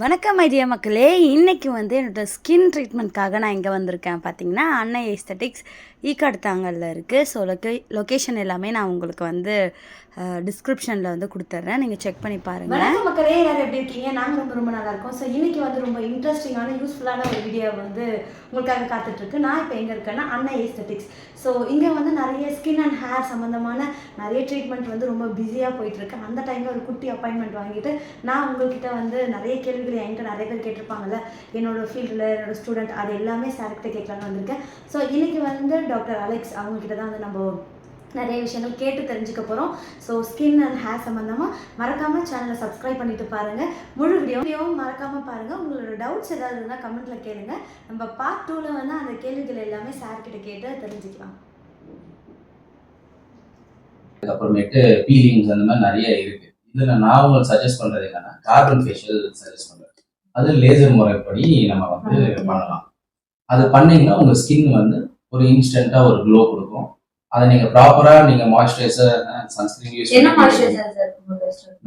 வணக்கம் ஐடியா மக்களே. இன்றைக்கி வந்து என்னோட ஸ்கின் ட்ரீட்மெண்ட்காக நான் இங்கே வந்திருக்கேன். பார்த்தீங்கன்னா அன்னை எஸ்தட்டிக்ஸ் ஈக்காடுத்தாங்கல்ல இருக்குது ஸோ லொக்கே லொக்கேஷன் எல்லாமே நான் உங்களுக்கு வந்து டிஸ்கிரிப்ஷனில் வந்து கொடுத்துட்றேன் நீங்கள் செக் பண்ணி பாருங்கள் வணக்கம் மக்களே. யார் எப்படி இருக்கீங்க? நாங்கள் ரொம்ப ரொம்ப நல்லா இருக்கோம். ஸோ இன்றைக்கி வந்து ரொம்ப இன்ட்ரெஸ்டிங்கான யூஸ்ஃபுல்லான ஒரு வீடியோ வந்து உங்களுக்காக காத்துட்ருக்கு. நான் இப்போ எங்கே இருக்கேன்னா அன்னை எஸ்தட்டிக்ஸ் ஸோ இங்கே வந்து நிறைய ஸ்கின் அண்ட் ஹேர் சம்மந்தமான நிறைய ட்ரீட்மெண்ட் வந்து ரொம்ப பிஸியாக போயிட்டுருக்கு அந்த டைமில் ஒரு குட்டி அப்பாயின்மெண்ட் வாங்கிட்டு நான் உங்கள்கிட்ட வந்து நிறைய கேள்வி கேள்விகள் என்கிட்ட நிறைய பேர் கேட்டிருப்பாங்கல்ல. என்னோட ஃபீல்டில் என்னோட ஸ்டூடெண்ட் அது எல்லாமே சார்கிட்ட கேட்கலான்னு வந்திருக்கேன். ஸோ இன்னைக்கு வந்து டாக்டர் அலெக்ஸ் அவங்கக்கிட்ட தான் வந்து நம்ம நிறைய விஷயங்கள் கேட்டு தெரிஞ்சுக்க போகிறோம் ஸோ ஸ்கின் அண்ட் ஹேர் சம்மந்தமாக மறக்காமல் சேனலை சப்ஸ்கிரைப் பண்ணிட்டு பாருங்கள் முழு வீடியோவும் மறக்காமல் பாருங்கள் உங்களோட டவுட்ஸ் ஏதாவது இருந்தால் கமெண்ட்டில் கேளுங்க. நம்ம பார்ட் டூவில் வந்து அந்த கேள்விகள் எல்லாமே சார் கிட்ட கேட்டு தெரிஞ்சுக்கலாம். அதுக்கப்புறமேட்டு பீலிங்ஸ் அந்த மாதிரி நிறைய இருக்கு. இதுல நான் உங்களுக்கு சஜஸ்ட் பண்றது என்னன்னா கார்பன் ஃபேஷியல் சஜஸ்ட் பண்றேன் அது லேசர் முறைப்படி நம்ம வந்து பண்ணலாம். அது பண்ணீங்கன்னா உங்க ஸ்கின் வந்து ஒரு இன்ஸ்டன்டா ஒரு க்ளோ கொடுக்கும். அதை நீங்க ப்ராப்பரா நீங்க மாய்ஸ்சரைசர் சன்ஸ்கிரீன் யூஸ்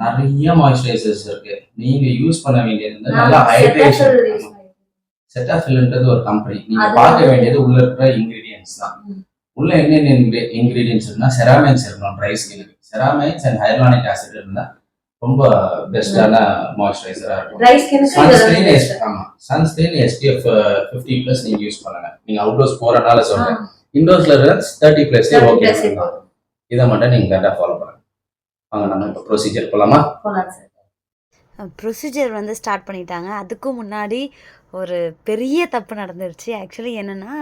நிறைய மாய்ஸ்சரைசர்ஸ் இருக்கு. நீங்க யூஸ் பண்ண வேண்டியது நல்ல ஹைட்ரேஷன். செட்டாஃபில்ன்றது ஒரு கம்பெனி நீங்க பார்க்க வேண்டியது உள்ள இருக்கிற இன்கிரீடியன்ஸ் தான். உள்ள என்னென்ன இன்கிரீடியன்ஸ் இருக்குன்னா செராமைன்ஸ் இருக்கணும் ட்ரை ஸ்கினுக்கு செராமைன்ஸ் அண்ட் ஹைலானிக் ஆசிட் இருந்தா ரொம்ப பெஸ்டான மாய்ஸ்சரைசரா இருக்கும். சன்ஸ்கிரீன். ஆமா. சன்ஸ்கிரீன் எஸ்பிஎஃப் ஃபிஃப்டி பிளஸ் நீங்க யூஸ் பண்ணுங்க. நீங்க அவுட்டோர்ஸ் போறனால சொல்றேன். இண்டோர்ஸ்ல தேர்ட்டி பிளஸ் 30 ஓகே. இதை மட்டும் நீங்க கரெக்டாக ஃபாலோ பண்ணுங்க. வாங்க நம்ம இப்போ ப்ரொசீஜர் போலாமா. ப்ரொசீஜர் வந்து ஸ்டார்ட் பண்ணிட்டாங்க. அதுக்கும் முன்னாடி ஒரு பெரிய தப்பு நடந்துருச்சு. ஆக்சுவலி என்னென்னா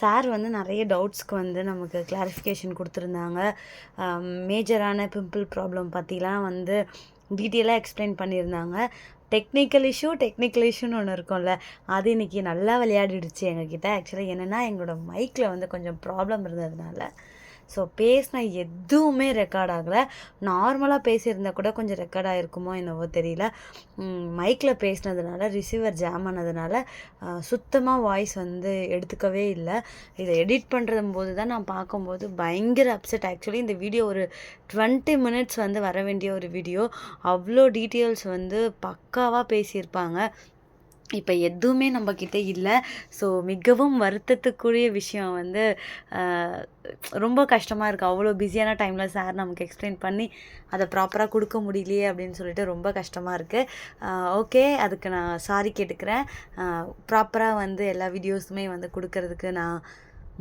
சார் வந்து நிறைய டவுட்ஸ்க்கு வந்து நமக்கு கிளாரிஃபிகேஷன் கொடுத்துருந்தாங்க. மேஜரான பிம்பிள் ப்ராப்ளம் பற்றிலாம் வந்து டீட்டெயிலாக எக்ஸ்பிளைன் பண்ணியிருந்தாங்க. டெக்னிக்கல் இஷ்யூ டெக்னிக்கல் இஷ்யூன்னு ஒன்று இருக்கும்ல அது இன்னைக்கு நல்லா விளையாடிடுச்சு எங்ககிட்ட. ஆக்சுவலாக என்னென்னா எங்களோட மைக்கில் வந்து கொஞ்சம் ப்ராப்ளம் இருந்ததுனால ஸோ பேசின எதுவுமே ரெக்கார்ட் ஆகலை. நார்மலாக பேசியிருந்தா கூட கொஞ்சம் ரெக்கார்ட் ஆகிருக்குமோ என்னவோ தெரியல. மைக்கில் பேசினதுனால ரிசீவர் ஜாம் ஆனதுனால சுத்தமாக வாய்ஸ் வந்து எடுத்துக்கவே இல்லை. இதை எடிட் பண்ணுறது போது தான் நான் பார்க்கும்போது பயங்கர அப்செட் ஆக்சுவலி இந்த வீடியோ ஒரு டுவெண்ட்டி மினிட்ஸ் வந்து வர வேண்டிய ஒரு வீடியோ அவ்வளோ டீட்டெயில்ஸ் வந்து பக்காவாக பேசியிருப்பாங்க. இப்போ எதுவுமே நம்மக்கிட்ட இல்லை. ஸோ மிகவும் வருத்தத்துக்குரிய விஷயம் வந்து ரொம்ப கஷ்டமாக இருக்குது அவ்வளோ பிஸியான டைமில் சார் நமக்கு எக்ஸ்பிளைன் பண்ணி அதை ப்ராப்பராக கொடுக்க முடியலையே அப்படின்னு சொல்லிட்டு ரொம்ப கஷ்டமாக இருக்குது ஓகே அதுக்கு நான் சாரி கேட்டுக்கிறேன். ப்ராப்பராக வந்து எல்லா வீடியோஸுமே வந்து கொடுக்கறதுக்கு நான்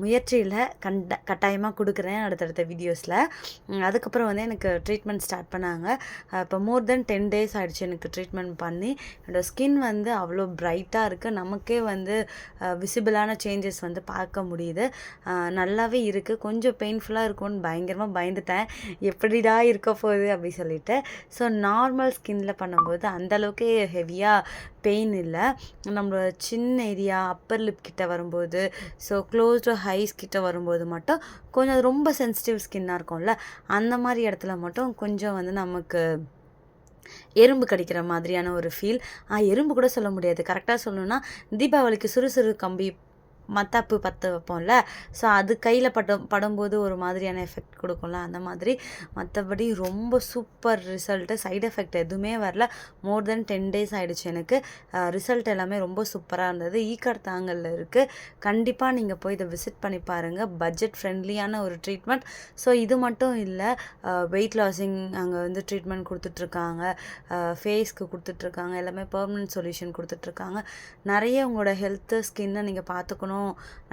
முயற்சியில் கண்ட கட்டாயமாக கொடுக்குறேன் அடுத்தடுத்த வீடியோஸில் அதுக்கப்புறம் வந்து எனக்கு ட்ரீட்மெண்ட் ஸ்டார்ட் பண்ணாங்க. இப்போ மோர் தென் டென் டேஸ் ஆகிடுச்சு எனக்கு ட்ரீட்மெண்ட் பண்ணி. என்னோடய ஸ்கின் வந்து அவ்வளோ பிரைட்டாக இருக்குது நமக்கே வந்து விசிபிளான சேஞ்சஸ் வந்து பார்க்க முடியுது. நல்லாவே இருக்குது கொஞ்சம் பெயின்ஃபுல்லாக இருக்கும்னு பயங்கரமாக பயந்துட்டேன். எப்படிடா இருக்க போகுது அப்படி சொல்லிட்டு. ஸோ நார்மல் ஸ்கின்ல பண்ணும்போது அந்தளவுக்கு ஹெவியாக பெயின் இல்லை. நம்மளோட சின்ன ஏரியா அப்பர் லிப் கிட்ட வரும்போது ஸோ க்ளோஸ்டு ஹைஸ் கிட்ட வரும்போது மட்டும் கொஞ்சம் அது ரொம்ப சென்சிட்டிவ் ஸ்கின்னாக இருக்கும்ல அந்த மாதிரி இடத்துல மட்டும் கொஞ்சம் வந்து நமக்கு எறும்பு கடிக்கிற மாதிரியான ஒரு ஃபீல் எறும்பு கூட சொல்ல முடியாது. கரெக்டாக சொல்லணும்னா தீபாவளிக்கு சுறுசுறு கம்பி மத்தாப்பு பற்ற வைப்போம்ல. ஸோ அது கையில் பட்ட படும்போது ஒரு மாதிரியான எஃபெக்ட் கொடுக்கும்ல அந்த மாதிரி. மற்றபடி ரொம்ப சூப்பர் ரிசல்ட்டு சைடு எஃபெக்ட் எதுவுமே வரல. மோர் தென் டென் டேஸ் ஆகிடுச்சு எனக்கு. ரிசல்ட் எல்லாமே ரொம்ப சூப்பராக இருந்தது. ஈக்கர் தாங்கல்ல இருக்குது கண்டிப்பாக நீங்கள் போய் இதை விசிட் பண்ணி பாருங்கள் பட்ஜெட் ஃப்ரெண்ட்லியான ஒரு ட்ரீட்மெண்ட் ஸோ இது மட்டும் இல்லை வெயிட் லாஸிங் அங்கே வந்து ட்ரீட்மெண்ட் கொடுத்துட்ருக்காங்க. ஃபேஸ்க்கு கொடுத்துட்ருக்காங்க. எல்லாமே பெர்மனன்ட் சொல்யூஷன் கொடுத்துட்ருக்காங்க. நிறைய உங்களோட ஹெல்த்து ஸ்கின்னை நீங்கள் பார்த்துக்கணும்.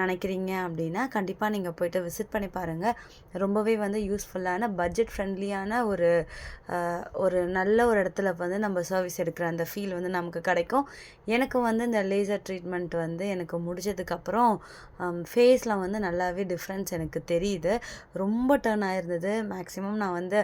நினைக்கிறீங்க அப்படின்னா கண்டிப்பாக நீங்கள் போய்ட்டு விசிட் பண்ணி பாருங்கள் ரொம்பவே வந்து யூஸ்ஃபுல்லான பட்ஜெட் ஃப்ரெண்ட்லியான ஒரு ஒரு நல்ல ஒரு இடத்துல வந்து நம்ம சர்வீஸ் எடுக்கிற அந்த ஃபீல் வந்து நமக்கு கிடைக்கும். எனக்கு வந்து இந்த லேசர் ட்ரீட்மெண்ட் வந்து எனக்கு முடிச்சதுக்கப்புறம் ஃபேஸில் வந்து நல்லாவே டிஃப்ரென்ஸ் எனக்கு தெரியுது. ரொம்ப டர்ன் ஆயிருந்தது. மேக்ஸிமம் நான் வந்து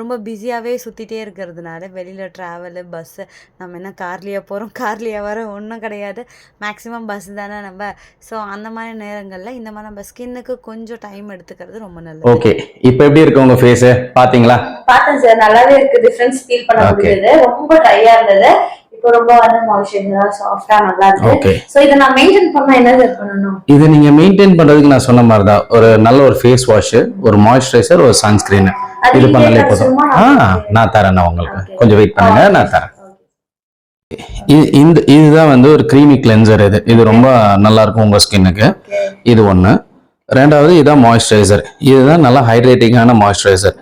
ரொம்ப பிஸியாகவே சுற்றிட்டே இருக்கிறதுனால வெளியில் ட்ராவலு பஸ்ஸு நம்ம என்ன கார்லேயே போகிறோம் கார்லேயே வர ஒன்றும் கிடையாது. மேக்ஸிமம் பஸ் தானே நம்ம ஸோ அந்த மாதிரி நேரங்களில் இந்த மாதிரி நம்ம ஸ்கின்னுக்கு கொஞ்சம் டைம் எடுத்துக்கிறது ரொம்ப நல்லது. ஓகே இப்போ எப்படி இருக்கு உங்க ஃபேஸ் பாத்தீங்களா? பார்த்தேன் சார் நல்லாவே இருக்கு. டிஃபரன்ஸ் ஃபீல் பண்ண Okay. முடியுது. ரொம்ப ட்ரையா இருந்தது. இப்போ ரொம்ப வந்து மாய்ஸ்சரைசரா சாஃப்டா நல்லா இருக்கு. ஓகே சோ இதை நான் மெயின்டைன் பண்ணா என்ன சார் பண்ணணும்? இது நீங்க மெயின்டைன் பண்றதுக்கு நான் சொன்ன மாதிரி தான். ஒரு நல்ல ஒரு ஃபேஸ் வாஷ் ஒரு மாய்ஸ்சரைசர் ஒரு சன்ஸ்கிரீன் இது பண்ணாலே போதும். நான் தரேன் நான் உங்களுக்கு. கொஞ்சம் வெயிட் பண்ணுங்க நான் தரேன். இந்த இதுதான் வந்து ஒரு க்ரீமி கிளென்சர் இது. இது ரொம்ப நல்லா இருக்கும் உங்க ஸ்கின்னுக்கு இது ஒன்று ரெண்டாவது இதுதான் மாய்ஸ்சரைசர் இதுதான் நல்லா ஹைட்ரேட்டிங்கான மாய்ஸ்சரைசர்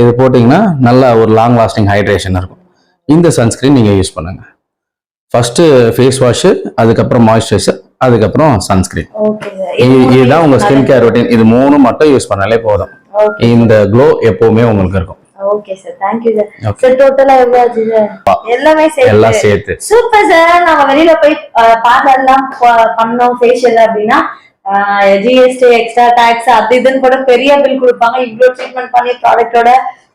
இது போட்டிங்கன்னா நல்லா ஒரு லாங் லாஸ்டிங் ஹைட்ரேஷன் இருக்கும். இந்த சன்ஸ்கிரீன் நீங்கள் யூஸ் பண்ணுங்க. ஃபர்ஸ்ட் ஃபேஸ் வாஷு அதுக்கப்புறம் மாய்ஸ்சரைசர் அதுக்கப்புறம் சன்ஸ்கிரீன் இதுதான் உங்க ஸ்கின் கேர் ரொட்டீன் இது மூணு மட்டும் யூஸ் பண்ணாலே போதும். இந்த க்ளோ எப்பவுமே உங்களுக்கு இருக்கும். Okay sir thank you sir. Sir டோட்டலா எவ்வளவு ஆச்சு சார் எல்லாமே எல்லாம் சேர்த்து. சூப்பர் சார் நம்ம வெளியில போய் பார்லர் எல்லாம் ப- பண்ணோம் ஃபேஷியல் அப்படின்னா ஜிஎஸ்டி எக்ஸ்ட்ரா டாக்ஸ் அது இதுன்னு கூட பெரிய பில் கொடுப்பாங்க. இவ்வளவு ட்ரீட்மெண்ட் பண்ணி ப்ராடக்ட்டோட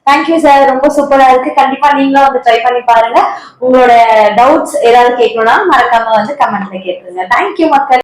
தேங்க்யூ சார் ரொம்ப சூப்பரா இருக்கு. கண்டிப்பா நீங்களும் வந்து ட்ரை பண்ணி பாருங்க. உங்களோட டவுட்ஸ் ஏதாவது கேட்கணும்னா மறக்காம வந்து கமெண்ட்ல கேட்டுருங்க. தேங்க்யூ மக்கள்.